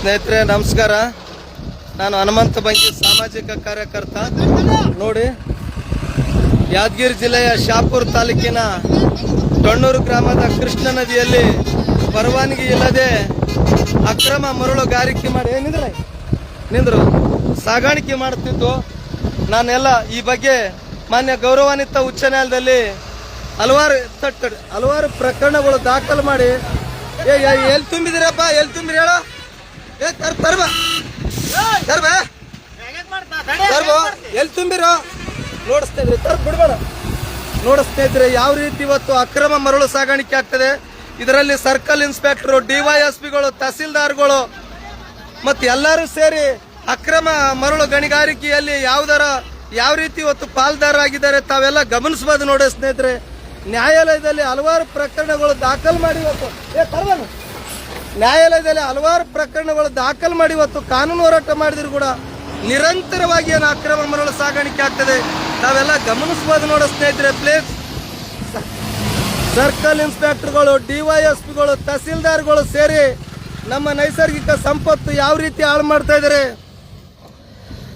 ಸ್ನೇಹಿತರೆ, ನಮಸ್ಕಾರ. ನಾನು ಹನುಮಂತ ಬಂಗಿ, ಸಾಮಾಜಿಕ ಕಾರ್ಯಕರ್ತ. ನೋಡಿ, ಯಾದಗಿರಿ ಜಿಲ್ಲೆಯ ಶಾಪುರ್ ತಾಲೂಕಿನ ಟೊಣ್ಣೂರು ಗ್ರಾಮದ ಕೃಷ್ಣ ನದಿಯಲ್ಲಿ ಪರವಾನಗಿ ಇಲ್ಲದೆ ಅಕ್ರಮ ಮರಳುಗಾರಿಕೆ ಮಾಡಿ ಏನಿದ್ರೆ ನಿಂದರು? ಸಾಗಾಣಿಕೆ ಮಾಡುತ್ತಿದ್ದು ನಾನೆಲ್ಲ ಈ ಬಗ್ಗೆ ಮಾನ್ಯ ಗೌರವಾನ್ವಿತ ಉಚ್ಚ ನ್ಯಾಯಾಲಯದಲ್ಲಿ ಹಲವಾರು ಹಲವಾರು ಪ್ರಕರಣಗಳು ದಾಖಲು ಮಾಡಿ. ಏ- ಎಲ್ಲಿ ತುಂಬಿದಿರಪ್ಪ? ಎಲ್ಲಿ ತುಂಬಿರಿ ಹೇಳು? ಎಲ್ಲಿ ತುಂಬಿರೋ? ನೋಡಿಸ್ತಾ ಇದ್ರಿ ತರ್ ಬಿಡ್ಬೇಡ. ನೋಡಿಸ್ತಾ ಇದ್ರೆ ಯಾವ ರೀತಿ ಇವತ್ತು ಅಕ್ರಮ ಮರಳು ಸಾಗಾಣಿಕೆ ಆಗ್ತದೆ. ಇದರಲ್ಲಿ ಸರ್ಕಲ್ ಇನ್ಸ್ಪೆಕ್ಟರ್ ಡಿವೈಎಸ್ಪಿಗಳು ತಹಸೀಲ್ದಾರ್ಗಳು ಮತ್ತು ಎಲ್ಲರೂ ಸೇರಿ ಅಕ್ರಮ ಮರಳು ಗಣಿಗಾರಿಕೆಯಲ್ಲಿ ಯಾವ್ದಾರ ಯಾವ ರೀತಿ ಇವತ್ತು ಪಾಲ್ದಾರರಾಗಿದ್ದಾರೆ ತಾವೆಲ್ಲ ಗಮನಿಸಬಹುದು ನೋಡಿ ಸ್ನೇಹಿತರೆ. ನ್ಯಾಯಾಲಯದಲ್ಲಿ ಹಲವಾರು ಪ್ರಕರಣಗಳು ದಾಖಲು ಮಾಡಿ ಇವತ್ತು. ನ್ಯಾಯಾಲಯದಲ್ಲಿ ಹಲವಾರು ಪ್ರಕರಣಗಳು ದಾಖಲು ಮಾಡಿ ಇವತ್ತು ಕಾನೂನು ಹೋರಾಟ ಮಾಡಿದ್ರು ಕೂಡ ನಿರಂತರವಾಗಿ ಏನು ಅಕ್ರಮ ಮರಳು ಸಾಗಾಣಿಕೆ ಆಗ್ತದೆ. ನಾವೆಲ್ಲ ಗಮನಿಸಬಹುದು ನೋಡೋ ಸ್ನೇಹಿತರೆ ಪ್ಲೀಸ್ ಸರ್ಕಲ್ ಇನ್ಸ್ಪೆಕ್ಟರ್ಗಳು ಡಿವೈಎಸ್ಪಿಗಳು ತಹಸೀಲ್ದಾರ್ಗಳು ಸೇರಿ ನಮ್ಮ ನೈಸರ್ಗಿಕ ಸಂಪತ್ತು ಯಾವ ರೀತಿ ಹಾಳು ಮಾಡ್ತಾ ಇದ್ದಾರೆ?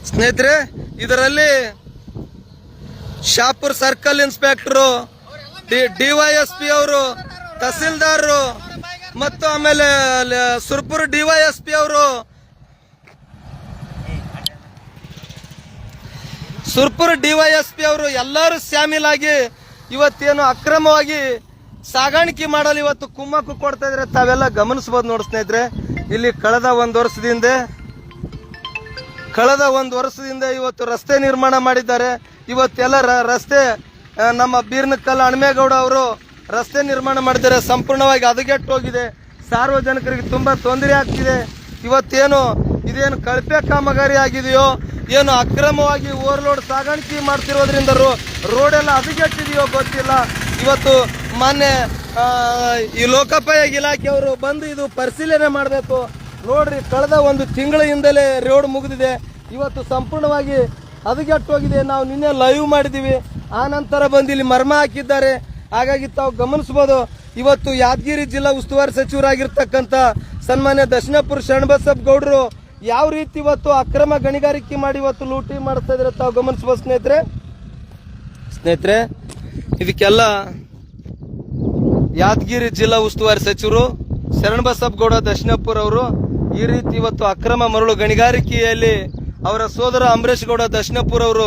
ಸ್ನೇಹಿತರೆ, ಇದರಲ್ಲಿ ಶಾಪುರ್ ಸರ್ಕಲ್ ಇನ್ಸ್ಪೆಕ್ಟರು ಡಿವೈಎಸ್ಪಿ ಅವರು, ತಹಸೀಲ್ದಾರರು ಮತ್ತು ಆಮೇಲೆ ಸುರ್ಪುರ್ ಡಿವೈಎಸ್ಪಿ ಅವರು ಸುರ್ಪುರ್ ಡಿವೈಎಸ್ಪಿ ಅವರು ಎಲ್ಲರೂ ಶಾಮೀಲಾಗಿ ಇವತ್ತೇನು ಅಕ್ರಮವಾಗಿ ಸಾಗಾಣಿಕೆ ಮಾಡಲು ಇವತ್ತು ಕುಮ್ಮಕ್ಕು ಕೊಡ್ತಾ ಇದ್ರೆ ತಾವೆಲ್ಲ ಗಮನಿಸಬಹುದು ನೋಡಿ ಸ್ನೇಹಿತರೆ. ಇಲ್ಲಿ ಕಳೆದ ಒಂದು ವರ್ಷದಿಂದ ಕಳೆದ ಒಂದು ವರ್ಷದಿಂದ ಇವತ್ತು ರಸ್ತೆ ನಿರ್ಮಾಣ ಮಾಡಿದ್ದಾರೆ. ಇವತ್ತೆಲ್ಲ ರಸ್ತೆ ನಮ್ಮ ಬೀರ್ನಕಲ್ ಅಣಮೇಗೌಡ ಅವರು ರಸ್ತೆ ನಿರ್ಮಾಣ ಮಾಡಿದರೆ ಸಂಪೂರ್ಣವಾಗಿ ಹದಗೆಟ್ಟೋಗಿದೆ. ಸಾರ್ವಜನಿಕರಿಗೆ ತುಂಬ ತೊಂದರೆ ಆಗ್ತಿದೆ. ಇವತ್ತೇನು, ಇದೇನು ಕಳಪೆ ಕಾಮಗಾರಿ ಆಗಿದೆಯೋ, ಏನು ಅಕ್ರಮವಾಗಿ ಓವರ್ಲೋಡ್ ಸಾಗಾಣಿಕೆ ಮಾಡ್ತಿರೋದ್ರಿಂದ ರೋಡೆಲ್ಲ ರೋಡ್ ಎಲ್ಲ ಹದಗೆಟ್ಟಿದೆಯೋ ಗೊತ್ತಿಲ್ಲ. ಇವತ್ತು ಮೊನ್ನೆ ಈ ಲೋಕೋಪಯೋಗಿ ಇಲಾಖೆಯವರು ಬಂದು ಇದು ಪರಿಶೀಲನೆ ಮಾಡಬೇಕು. ನೋಡ್ರಿ, ಕಳೆದ ಒಂದು ತಿಂಗಳ ಹಿಂದಲೇ ರೋಡ್ ಮುಗಿದಿದೆ. ಇವತ್ತು ಸಂಪೂರ್ಣವಾಗಿ ಹದಗೆಟ್ಟೋಗಿದೆ. ನಾವು ನಿನ್ನೆ ಲೈವ್ ಮಾಡಿದ್ದೀವಿ. ಆ ನಂತರ ಬಂದು ಇಲ್ಲಿ ಮರ್ಮ ಹಾಕಿದ್ದಾರೆ. ಹಾಗಾಗಿ ತಾವು ಗಮನಿಸಬಹುದು, ಇವತ್ತು ಯಾದಗಿರಿ ಜಿಲ್ಲಾ ಉಸ್ತುವಾರಿ ಸಚಿವರಾಗಿರ್ತಕ್ಕಂಥ ಸನ್ಮಾನ್ಯ ದಕ್ಷಿಣಪುರ ಶರಣಬಸಪ್ಪ ಗೌಡರು ಯಾವ ರೀತಿ ಇವತ್ತು ಅಕ್ರಮ ಗಣಿಗಾರಿಕೆ ಮಾಡಿ ಇವತ್ತು ಲೂಟಿ ಮಾಡ್ತಾ ಇದ್ರೆ ತಾವು ಗಮನಿಸಬಹುದು ಸ್ನೇಹಿತರೆ. ಸ್ನೇಹಿತರೆ, ಇದಕ್ಕೆಲ್ಲ ಯಾದಗಿರಿ ಜಿಲ್ಲಾ ಉಸ್ತುವಾರಿ ಸಚಿವರು ಶರಣಬಸಪ್ಪ ಗೌಡ ದಕ್ಷಿಣಪುರ ಅವರು ಈ ರೀತಿ ಇವತ್ತು ಅಕ್ರಮ ಮರಳು ಗಣಿಗಾರಿಕೆಯಲ್ಲಿ ಅವರ ಸೋದರ ಅಂಬರೀಶ್ ಗೌಡ ದಕ್ಷಿಣಪುರ ಅವರು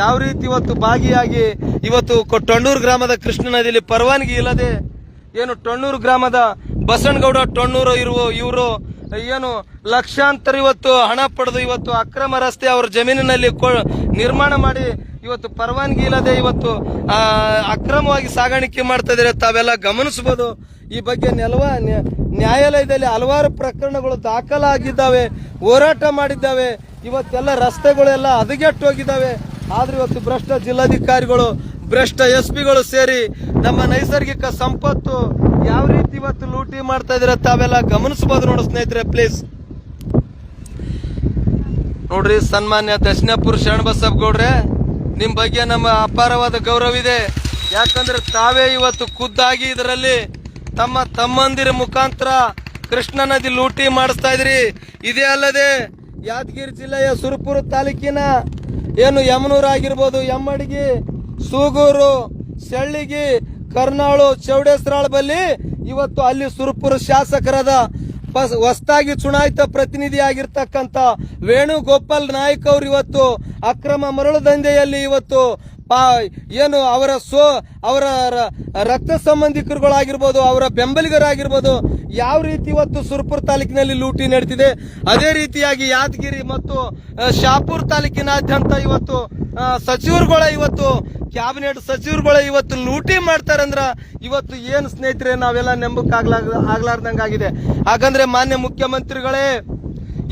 ಯಾವ ರೀತಿ ಇವತ್ತು ಭಾಗಿಯಾಗಿ ಇವತ್ತು ಟೊಣ್ಣೂರು ಗ್ರಾಮದ ಕೃಷ್ಣ ನದಿಯಲ್ಲಿ ಪರವಾನಗಿ ಇಲ್ಲದೆ ಏನು ಟೊಣ್ಣೂರು ಗ್ರಾಮದ ಬಸವನಗೌಡ ಟೊಣ್ಣೂರು ಇರುವ ಇವರು, ಏನು ಲಕ್ಷಾಂತರ ಇವತ್ತು ಹಣ ಪಡೆದು ಇವತ್ತು ಅಕ್ರಮ ರಸ್ತೆ ಅವರ ಜಮೀನಿನಲ್ಲಿ ನಿರ್ಮಾಣ ಮಾಡಿ ಇವತ್ತು ಪರವಾನಗಿ ಇಲ್ಲದೆ ಇವತ್ತು ಅಕ್ರಮವಾಗಿ ಸಾಗಾಣಿಕೆ ಮಾಡ್ತಾ ತಾವೆಲ್ಲ ಗಮನಿಸಬಹುದು, ಈ ಬಗ್ಗೆ ನೆಲವ ನ್ಯಾಯಾಲಯದಲ್ಲಿ ಹಲವಾರು ಪ್ರಕರಣಗಳು ದಾಖಲಾಗಿದ್ದಾವೆ, ಹೋರಾಟ ಮಾಡಿದ್ದಾವೆ. ಇವತ್ತೆಲ್ಲ ರಸ್ತೆಗಳೆಲ್ಲ ಹದಗೆಟ್ಟು ಹೋಗಿದ್ದಾವೆ ಆದ್ರೆ ಇವತ್ತು ಭ್ರಷ್ಟ ಜಿಲ್ಲಾಧಿಕಾರಿಗಳು, ಭ್ರಷ್ಟ ಎಸ್ ಪಿಗಳು ಸೇರಿ ನಮ್ಮ ನೈಸರ್ಗಿಕ ಸಂಪತ್ತು ಯಾವ ರೀತಿ ಇವತ್ತು ಲೂಟಿ ಮಾಡ್ತಾ ಇದ್ರೆ ತಾವೆಲ್ಲ ಗಮನಿಸಬಹುದು ನೋಡು ಸ್ನೇಹಿತರೆ ಪ್ಲೀಸ್ ನೋಡ್ರಿ, ಸನ್ಮಾನ್ಯ ದರ್ಶನಪುರ ಶರಣಬಸಪ್ಪ ಗೌಡ್ರೆ ನಿಮ್ ಬಗ್ಗೆ ನಮ್ಮ ಅಪಾರವಾದ ಗೌರವ ಇದೆ. ಯಾಕಂದ್ರೆ ತಾವೇ ಇವತ್ತು ಖುದ್ದಾಗಿ ಇದರಲ್ಲಿ ತಮ್ಮ ತಮ್ಮಂದಿರ ಮುಖಾಂತರ ಕೃಷ್ಣ ನದಿ ಲೂಟಿ ಮಾಡಿಸ್ತಾ ಇದ್ರಿ. ಇದೇ ಅಲ್ಲದೆ ಯಾದಗಿರಿ ಜಿಲ್ಲೆಯ ಸುರಪುರ ತಾಲೂಕಿನ ಏನು ಯಮನೂರು ಆಗಿರ್ಬೋದು ಯಮ್ಮಡಿಗಿ, ಸೂಗೂರು, ಸೆಳ್ಳಿಗಿ, ಕರ್ನಾಳು ಚೌಡೇಶ್ವರಾಳ ಬಲ್ಲಿ ಇವತ್ತು ಅಲ್ಲಿ ಸುರಪುರ ಶಾಸಕರಾದ ಹೊಸದಾಗಿ ಚುನಾಯಿತ ಪ್ರತಿನಿಧಿ ಆಗಿರ್ತಕ್ಕಂಥ ವೇಣುಗೋಪಾಲ್ ನಾಯ್ಕ್ ಅವರು ಇವತ್ತು ಅಕ್ರಮ ಮರಳು ದಂಧೆಯಲ್ಲಿ ಇವತ್ತು ಏನು ಅವರ ಸೋ ಅವರ ರಕ್ತ ಸಂಬಂಧಿಕರುಗಳಾಗಿರ್ಬೋದು, ಅವರ ಬೆಂಬಲಿಗರಾಗಿರ್ಬೋದು ಯಾವ ರೀತಿ ಇವತ್ತು ಸುರಪುರ ತಾಲೂಕಿನಲ್ಲಿ ಲೂಟಿ ನಡೀತಿದೆ, ಅದೇ ರೀತಿಯಾಗಿ ಯಾದಗಿರಿ ಮತ್ತು ಶಾಪುರ್ ತಾಲೂಕಿನಾದ್ಯಂತ ಇವತ್ತು ಸಚಿವರುಗಳ ಇವತ್ತು, ಕ್ಯಾಬಿನೆಟ್ ಸಚಿವರುಗಳ ಇವತ್ತು ಲೂಟಿ ಮಾಡ್ತಾರೆ ಅಂದ್ರ ಇವತ್ತು ಏನು ಸ್ನೇಹಿತರೆ ನಾವೆಲ್ಲ ನೆಂಬಕ್ ಆಗ್ಲಾರ್ದ ಆಗ್ಲಾರ್ದಂಗಾಗಿದೆ. ಹಾಗಂದ್ರೆ ಮಾನ್ಯ ಮುಖ್ಯಮಂತ್ರಿಗಳೇ,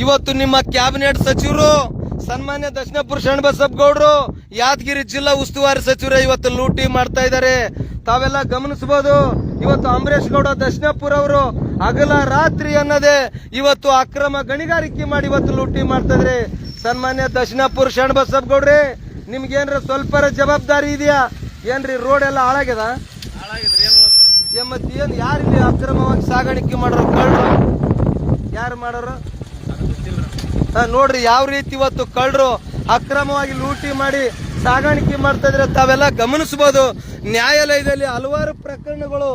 ಇವತ್ತು ನಿಮ್ಮ ಕ್ಯಾಬಿನೆಟ್ ಸಚಿವರು, ಸನ್ಮಾನ್ಯ ದರ್ಶನಪುರ ಶರಣಬಸಪ್ಪ ಗೌಡ್ರು ಯಾದಗಿರಿ ಜಿಲ್ಲಾ ಉಸ್ತುವಾರಿ ಸಚಿವರೇ ಇವತ್ತು ಲೂಟಿ ಮಾಡ್ತಾ ಇದ್ದಾರೆ. ತಾವೆಲ್ಲ ಗಮನಿಸಬಹುದು, ಇವತ್ತು ಅಂಬರೀಶ್ ಗೌಡ ದರ್ಶನಪುರ ಅವರು ಅಗಲ ರಾತ್ರಿ ಅನ್ನದೇ ಇವತ್ತು ಅಕ್ರಮ ಗಣಿಗಾರಿಕೆ ಮಾಡಿ ಇವತ್ತು ಲೂಟಿ ಮಾಡ್ತಾ ಇದ್ರೆ ಸನ್ಮಾನ್ಯ ದರ್ಶನಪುರ ಶರಣಬಸಪ್ಪ ಗೌಡ್ರಿ ನಿಮ್ಗೇನ್ರ ಸ್ವಲ್ಪರ ಜವಾಬ್ದಾರಿ ಇದೆಯಾ? ಏನ್ರಿ ರೋಡ್ ಎಲ್ಲ ಹಾಳಾಗ್ಯದ? ಮತ್ತೆ ಏನು ಏನ್ ಯಾರು ಇಲ್ಲಿ ಅಕ್ರಮವಾಗಿ ಸಾಗಾಣಿಕೆ ಮಾಡೋರು ಕಳ್ಳರು ಯಾರು ಮಾಡೋರು? ನೋಡ್ರಿ, ಯಾವ ರೀತಿ ಇವತ್ತು ಕಳ್ಳರು ಅಕ್ರಮವಾಗಿ ಲೂಟಿ ಮಾಡಿ ಸಾಗಾಣಿಕೆ ಮಾಡ್ತಾ ಇದ್ರೆ ತಾವೆಲ್ಲ ಗಮನಿಸಬಹುದು. ನ್ಯಾಯಾಲಯದಲ್ಲಿ ಹಲವಾರು ಪ್ರಕರಣಗಳು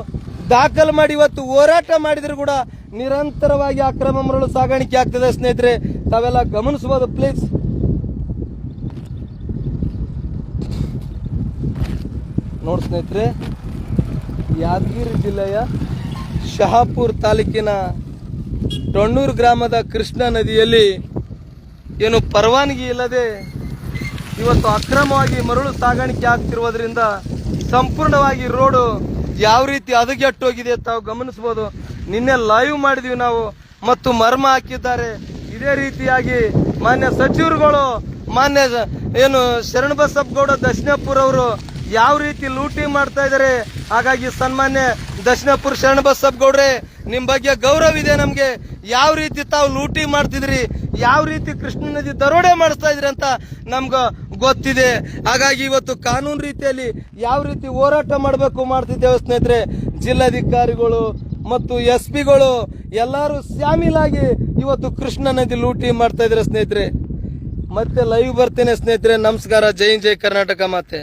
ದಾಖಲು ಮಾಡಿ ಇವತ್ತು ಹೋರಾಟ ಮಾಡಿದ್ರು ಕೂಡ ನಿರಂತರವಾಗಿ ಅಕ್ರಮ ಮರಳು ಸಾಗಾಣಿಕೆ ಆಗ್ತದೆ ಸ್ನೇಹಿತರೆ. ತಾವೆಲ್ಲ ಗಮನಿಸಬಹುದು ಪ್ಲೀಸ್ ನೋಡಿ ಸ್ನೇಹಿತರೆ, ಯಾದಗಿರಿ ಜಿಲ್ಲೆಯ ಶಹಾಪುರ್ ತಾಲೂಕಿನ ಟೊಣ್ಣೂರು ಗ್ರಾಮದ ಕೃಷ್ಣಾ ನದಿಯಲ್ಲಿ ಏನು ಪರವಾನಗಿ ಇಲ್ಲದೆ ಇವತ್ತು ಅಕ್ರಮವಾಗಿ ಮರಳು ಸಾಗಾಣಿಕೆ ಆಗ್ತಿರುವುದರಿಂದ ಸಂಪೂರ್ಣವಾಗಿ ರೋಡು ಯಾವ ರೀತಿ ಹದಗೆಟ್ಟೋಗಿದೆ ತಾವು ಗಮನಿಸಬಹುದು. ನಿನ್ನೆ ಲೈವ್ ಮಾಡಿದ್ವಿ ನಾವು ಮತ್ತು ಮರ್ಮ ಹಾಕಿದ್ದಾರೆ. ಇದೇ ರೀತಿಯಾಗಿ ಮಾನ್ಯ ಸಚಿವರುಗಳು, ಮಾನ್ಯ ಏನು ಶರಣಬಸಪ್ಪಗೌಡ ದಕ್ಷಿಣಪುರ ಅವರು ಯಾವ ರೀತಿ ಲೂಟಿ ಮಾಡ್ತಾ ಇದ್ದಾರೆ. ಹಾಗಾಗಿ ಸನ್ಮಾನ್ಯ ದಕ್ಷಿಣಪುರ ಶರಣಬಸಪ್ಪಗೌಡ್ರೆ ನಿಮ್ಮ ಬಗ್ಗೆ ಗೌರವ ಇದೆ ನಮಗೆ. ಯಾವ ರೀತಿ ತಾವು ಲೂಟಿ ಮಾಡ್ತಿದ್ರಿ, ಯಾವ ರೀತಿ ಕೃಷ್ಣ ನದಿ ದರೋಡೆ ಮಾಡಿಸ್ತಾ ಇದ್ರಿ ಅಂತ ನಮ್ಗ ಗೊತ್ತಿದೆ. ಹಾಗಾಗಿ ಇವತ್ತು ಕಾನೂನು ರೀತಿಯಲ್ಲಿ ಯಾವ ರೀತಿ ಹೋರಾಟ ಮಾಡಬೇಕು ಮಾಡ್ತಿದ್ದೇವೆ ಸ್ನೇಹಿತರೆ, ಜಿಲ್ಲಾಧಿಕಾರಿಗಳು ಮತ್ತು ಎಸ್ ಪಿಗಳು ಎಲ್ಲರೂ ಶಾಮೀಲಾಗಿ ಇವತ್ತು ಕೃಷ್ಣ ನದಿ ಲೂಟಿ ಮಾಡ್ತಾ ಇದ್ದಾರೆ ಸ್ನೇಹಿತರೆ. ಮತ್ತೆ ಲೈವ್ ಬರ್ತೇನೆ ಸ್ನೇಹಿತರೆ. ನಮಸ್ಕಾರ. ಜೈ ಜೈ ಕರ್ನಾಟಕ ಮಾತೆ.